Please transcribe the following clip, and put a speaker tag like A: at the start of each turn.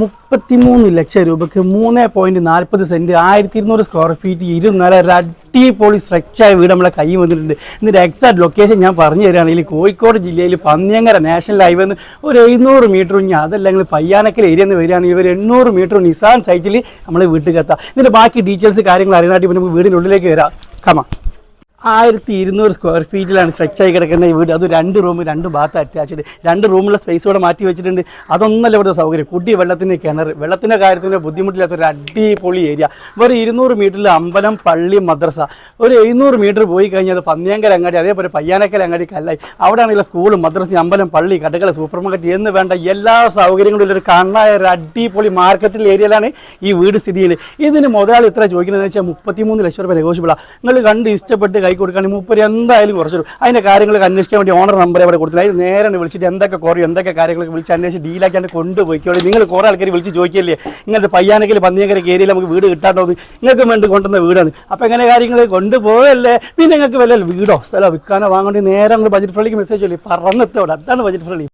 A: മുപ്പത്തിമൂന്ന് ലക്ഷം രൂപയ്ക്ക് മൂന്ന് പോയിന്റ് നാൽപ്പത് സെന്റ് ആയിരത്തി ഇരുന്നൂറ് സ്ക്വയർ ഫീറ്റ് ഇരുന്നാല അടിപൊളി സ്ട്രക്ചായ വീട് നമ്മളെ കൈ വന്നിട്ടുണ്ട്. ഇതിന്റെ എക്സാക്ട് ലൊക്കേഷൻ ഞാൻ പറഞ്ഞു തരികയാണെങ്കിൽ കോഴിക്കോട് ജില്ലയിൽ പന്നിയങ്കര നാഷണൽ ഹൈവേ നിന്ന് ഒരു എഴുന്നൂറ് മീറ്റർ ഇനി അതല്ലെങ്കിൽ പയ്യാനക്കൽ ഏരിയ എന്ന് വരികയാണെങ്കിൽ ഒരു എണ്ണൂറ് മീറ്റർ നിസാൻ സൈറ്റിൽ നമ്മൾ വീട്ടിൽ എത്താം. ഇതിന്റെ ബാക്കി ഡീറ്റെയിൽസ് കാര്യങ്ങൾ അറിയാനായിട്ട് നമുക്ക് വീടിനുള്ളിലേക്ക് വരാം. കമാ ആയിരത്തി ഇരുന്നൂറ് സ്ക്വയർ ഫീറ്റിലാണ് സ്ട്രെച്ചായി കിടക്കുന്ന ഈ വീട്. അത് രണ്ട് റൂം രണ്ട് ബാത്ത് അറ്റാച്ച്ഡ് രണ്ട് റൂമുള്ള സ്പേസ് കൂടെ മാറ്റി വെച്ചിട്ടുണ്ട്. അതൊന്നല്ല ഇവിടുത്തെ സൗകര്യം. കുട്ടി വെള്ളത്തിന് കിണർ. വെള്ളത്തിന്റെ കാര്യത്തിന് ബുദ്ധിമുട്ടില്ലാത്ത ഒരു അടിപൊളി ഏരിയ വെറും ഇരുന്നൂറ് മീറ്ററിൽ അമ്പലം പള്ളി മദ്രസ. ഒരു എഴുന്നൂറ് മീറ്റർ പോയി കഴിഞ്ഞാൽ അത് പന്നിയങ്കര അങ്ങാടി അതേപോലെ പയ്യാനക്കൽ അങ്ങാടി കല്ലായി. അവിടെയാണെങ്കിൽ സ്കൂളും മദ്രസ അമ്പലം പള്ളി കടകൾ സൂപ്പർ മാർക്കറ്റ് എന്ന് വേണ്ട എല്ലാ സൗകര്യങ്ങളും ഉള്ള ഒരു കണ്ണായ ഒരു അടിപൊളി മാർക്കറ്റിൽ ഏരിയയിലാണ് ഈ വീട് സ്ഥിതി ചെയ്യുന്നത്. ഇതിന് മുതലാളി എത്ര ചോദിക്കുന്നതെന്ന് വെച്ചാൽ മുപ്പത്തിമൂന്ന് ലക്ഷം രൂപ നെഗോഷ്യബിളാണ് നിങ്ങൾ കണ്ട് ഇഷ്ടപ്പെട്ട് കൈ കൊടുക്കുകയാണെങ്കിൽ മുപ്പര് എന്തായാലും കുറച്ച് തരും അതിന്റെ കാര്യങ്ങളൊക്കെ അന്വേഷിക്കാൻ വേണ്ടി ഓണർ നമ്പർ അവിടെ കൊടുത്തില്ല അതിന് നേരെ വിളിച്ചിട്ട് എന്തൊക്കെ കുറയും എന്തൊക്കെ കാര്യങ്ങളൊക്കെ വിളിച്ച് അന്വേഷിച്ച് ഡീലാക്കിയാണ്ട് കൊണ്ടുപോയിക്കോളൂ. നിങ്ങൾ കുറേ ആൾക്കാർ വിളിച്ച് ചോദിക്കില്ലേ? ഇങ്ങനത്തെ പയ്യാനക്കൽ പന്നിയങ്കര ഏരിയയിൽ നമുക്ക് വീട് കിട്ടാണ്ടോ നിങ്ങൾക്ക് വേണ്ടി കൊണ്ടുവന്ന വീടാണ്. അപ്പോൾ എങ്ങനെ കാര്യങ്ങൾ കൊണ്ടുപോയല്ലേ? പിന്നെ നിങ്ങൾക്ക് വല്ല വീടോ സ്ഥലമോ വിൽക്കാനോ വാങ്ങേണ്ടി നേരെ നിങ്ങൾ ബജറ്റ് ഫ്രണ്ടിക്ക് മെസ്സേജ് ചൊല്ലി പറഞ്ഞത്തോടെ അതാണ് ബജറ്റ് ഫ്രണ്ടി